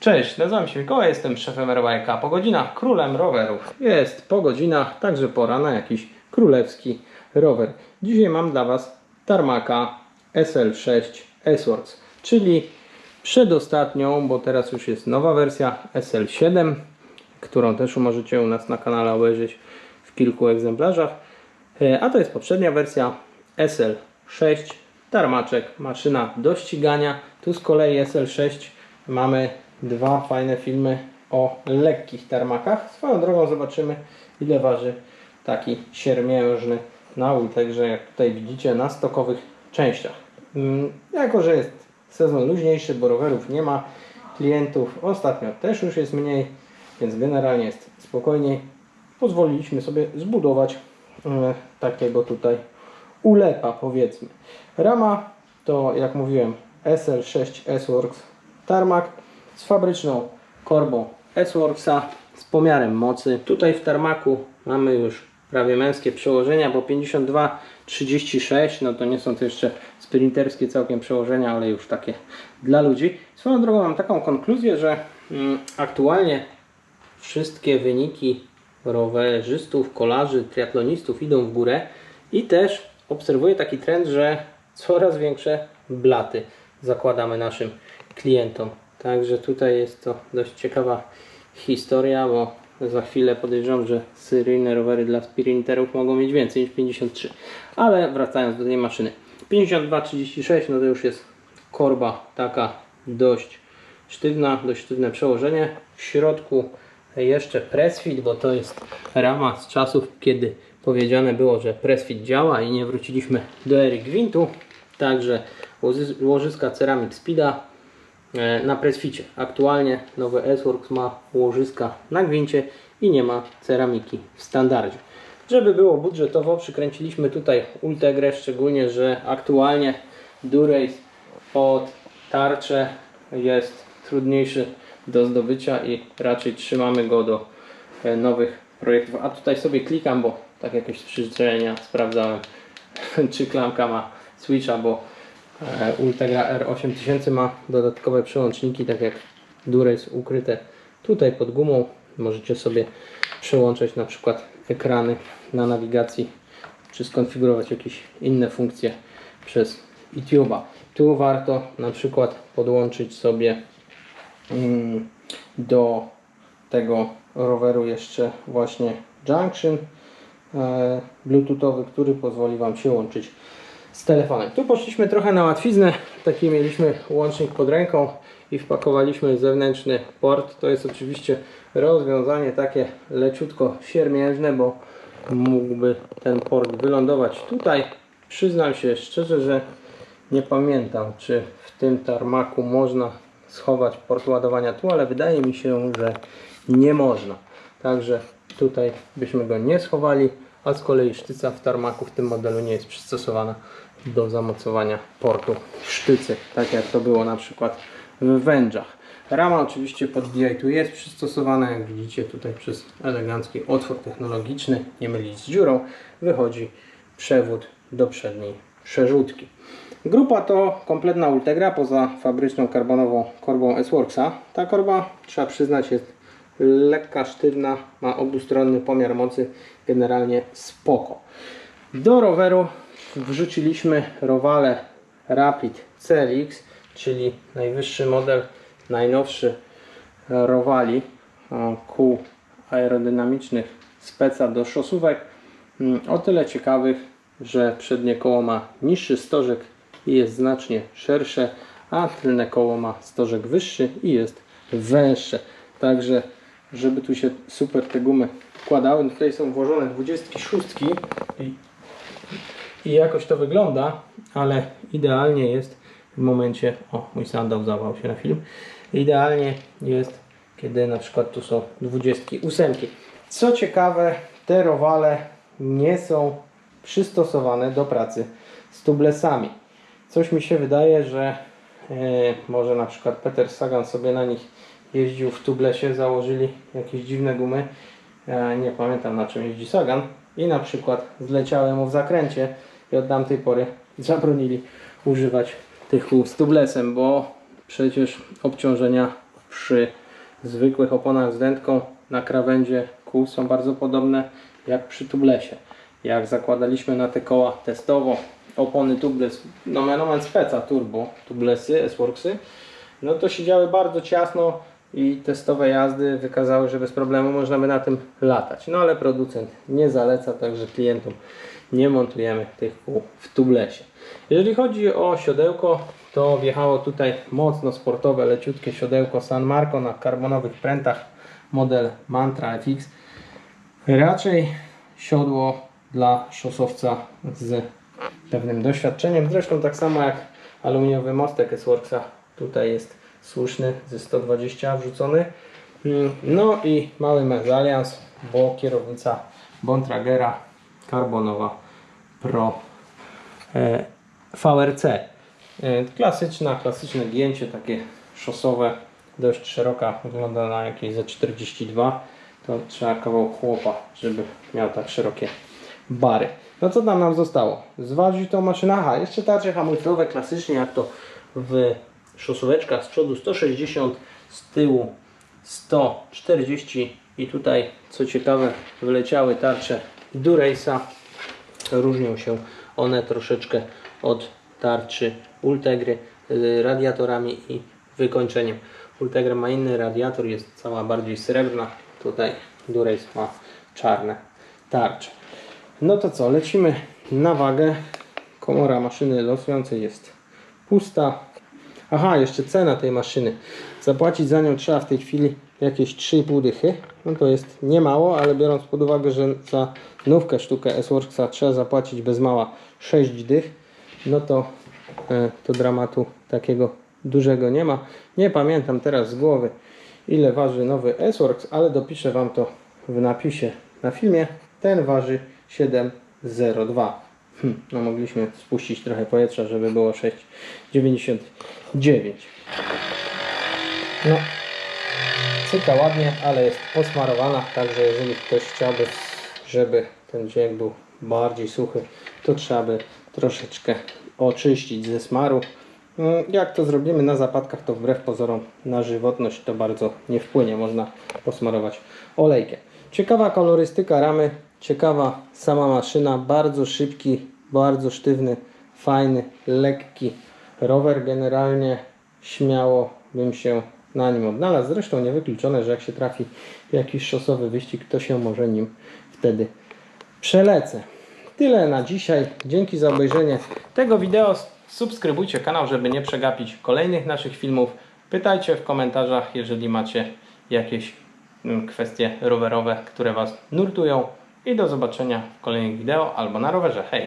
Cześć, nazywam się Mikołaj, jestem szefem RYK. Po godzinach królem rowerów. Jest po godzinach, także pora na jakiś królewski rower. Dzisiaj mam dla Was Tarmaka SL6 S-Works, czyli przedostatnią, bo teraz już jest nowa wersja SL7, którą też możecie u nas na kanale obejrzeć w kilku egzemplarzach. E, A to jest poprzednia wersja SL6, tarmaczek, maszyna do ścigania. Tu z kolei SL6 mamy dwa fajne filmy o lekkich tarmakach. Swoją drogą zobaczymy ile waży taki siermiężny nałój, także jak tutaj widzicie na stokowych częściach. Mm, Jako, że jest sezon luźniejszy, bo rowerów nie ma, klientów ostatnio też już jest mniej, więc generalnie jest spokojniej. Pozwoliliśmy sobie zbudować e, takiego tutaj ulepa powiedzmy. Rama to jak mówiłem SL6 S-Works Tarmac z fabryczną korbą S-Worksa z pomiarem mocy. Tutaj w Tarmaku mamy już prawie męskie przełożenia, bo 52-36 no to nie są to jeszcze sprinterskie całkiem przełożenia, ale już takie dla ludzi. Swoją drogą mam taką konkluzję, że mm, aktualnie wszystkie wyniki rowerzystów, kolarzy, triatlonistów idą w górę i też obserwuję taki trend, że coraz większe blaty zakładamy naszym klientom. Także tutaj jest to dość ciekawa historia, bo za chwilę podejrzewam, że seryjne rowery dla sprinterów mogą mieć więcej niż 53. Ale wracając do tej maszyny. 52-36 no to już jest korba taka dość sztywna, dość sztywne przełożenie. W środku jeszcze pressfit, bo to jest rama z czasów, kiedy powiedziane było, że pressfit działa i nie wróciliśmy do ery gwintu. Także łoży- łożyska Ceramic Speeda na pressficie. Aktualnie nowy S-Works ma łożyska na gwincie i nie ma ceramiki w standardzie. Żeby było budżetowo, przykręciliśmy tutaj Ultegrę, szczególnie, że aktualnie Durace pod tarczę jest trudniejszy do zdobycia i raczej trzymamy go do e, nowych projektów. A tutaj sobie klikam, bo tak jakieś z przyzwyczajenia sprawdzałem, czy klamka ma switcha, bo e, Ultegra R8000 ma dodatkowe przełączniki, tak jak Durace ukryte tutaj pod gumą. Możecie sobie przełączać na przykład ekrany na nawigacji, czy skonfigurować jakieś inne funkcje przez YouTube'a. Tu warto na przykład podłączyć sobie mm, do tego roweru jeszcze właśnie junction e, bluetoothowy, który pozwoli Wam się łączyć z telefonem. Tu poszliśmy trochę na łatwiznę, taki mieliśmy łącznik pod ręką i wpakowaliśmy zewnętrzny port. To jest oczywiście rozwiązanie takie leciutko siermiężne, bo mógłby ten port wylądować tutaj. Przyznam się szczerze, że nie pamiętam, czy w tym tarmaku można schować port ładowania tu, ale wydaje mi się, że nie można. Także tutaj byśmy go nie schowali, a z kolei sztyca w tarmaku w tym modelu nie jest przystosowana do zamocowania portu sztycy, tak jak to było na przykład w wężach. Rama oczywiście pod DI tu jest przystosowana, jak widzicie tutaj przez elegancki otwór technologiczny, nie mylić z dziurą, wychodzi przewód do przedniej przerzutki. Grupa to kompletna Ultegra poza fabryczną karbonową korbą S-Worksa. Ta korba, trzeba przyznać, jest lekka, sztywna, ma obustronny pomiar mocy, generalnie spoko. Do roweru wrzuciliśmy Rowale Rapid CLX, czyli najwyższy model, najnowszy Rowali e, kół aerodynamicznych speca do szosówek. Mm, O tyle ciekawych, że przednie koło ma niższy stożek i jest znacznie szersze, a tylne koło ma stożek wyższy i jest węższe. Także, żeby tu się super te gumy wkładały, no tutaj są włożone 26 i, i jakoś to wygląda, ale idealnie jest w momencie, o mój sandał zawał się na film, idealnie jest kiedy na przykład tu są 28. Co ciekawe, te rowale nie są przystosowane do pracy z tublesami. Coś mi się wydaje, że e, może na przykład Peter Sagan sobie na nich jeździł w tublesie, założyli jakieś dziwne gumy. E, nie pamiętam na czym jeździ Sagan. I na przykład zleciały mu w zakręcie i od tamtej pory zabronili używać tych kół z tublesem, bo przecież obciążenia przy zwykłych oponach z dętką na krawędzie kół są bardzo podobne jak przy tublesie. Jak zakładaliśmy na te koła testowo opony tubeless, no mianomen speca turbo, tublesy, S-Worksy, no to siedziały bardzo ciasno i testowe jazdy wykazały, że bez problemu można by na tym latać. No ale producent nie zaleca, także klientom nie montujemy tych kół w tublesie. Jeżeli chodzi o siodełko, to wjechało tutaj mocno sportowe, leciutkie siodełko San Marco na karbonowych prętach, model Mantra FX. Raczej siodło dla szosowca z pewnym doświadczeniem. Zresztą tak samo jak aluminiowy mostek S-Worksa tutaj jest słuszny ze 120 wrzucony. Mm, No i mały mezalians, bo kierownica Bontragera karbonowa Pro e, VRC. E, Klasyczna, klasyczne gięcie, takie szosowe, dość szeroka, wygląda na jakieś ze 42. To trzeba kawał chłopa, żeby miał tak szerokie bary. No co tam nam zostało? Zważyć tą maszynę. Aha, jeszcze tarcze hamulcowe, klasycznie jak to w szosóweczkach z przodu 160, z tyłu 140 i tutaj co ciekawe wyleciały tarcze Durace'a różnią się one troszeczkę od tarczy Ultegry y, radiatorami i wykończeniem. Ultegra ma inny radiator, jest cała bardziej srebrna. Tutaj Durace ma czarne tarcze. No to co, lecimy na wagę. Komora maszyny losującej jest pusta. Aha, jeszcze cena tej maszyny. Zapłacić za nią trzeba w tej chwili jakieś 3,5 dychy. No to jest niemało, ale biorąc pod uwagę, że za nówkę sztukę S-Worksa trzeba zapłacić bez mała 6 dych, no to, e, to dramatu takiego dużego nie ma. Nie pamiętam teraz z głowy ile waży nowy S-Works, ale dopiszę Wam to w napisie na filmie. Ten waży 7,02. Hm, no mogliśmy spuścić trochę powietrza, żeby było 6,99. No, cyka ładnie, ale jest posmarowana, także jeżeli ktoś chciałby, żeby ten dźwięk był bardziej suchy, to trzeba by troszeczkę oczyścić ze smaru. Mm, Jak to zrobimy na zapadkach, to wbrew pozorom na żywotność to bardzo nie wpłynie. Można posmarować olejkiem. Ciekawa kolorystyka ramy, ciekawa sama maszyna, bardzo szybki, bardzo sztywny, fajny, lekki rower. Generalnie śmiało bym się na nim odnalazł. Zresztą niewykluczone, że jak się trafi jakiś szosowy wyścig, to się może nim wtedy przelecę. Tyle na dzisiaj. Dzięki za obejrzenie tego wideo. Subskrybujcie kanał, żeby nie przegapić kolejnych naszych filmów. Pytajcie w komentarzach, jeżeli macie jakieś mm, kwestie rowerowe, które Was nurtują. I do zobaczenia w kolejnych wideo albo na rowerze. Hej!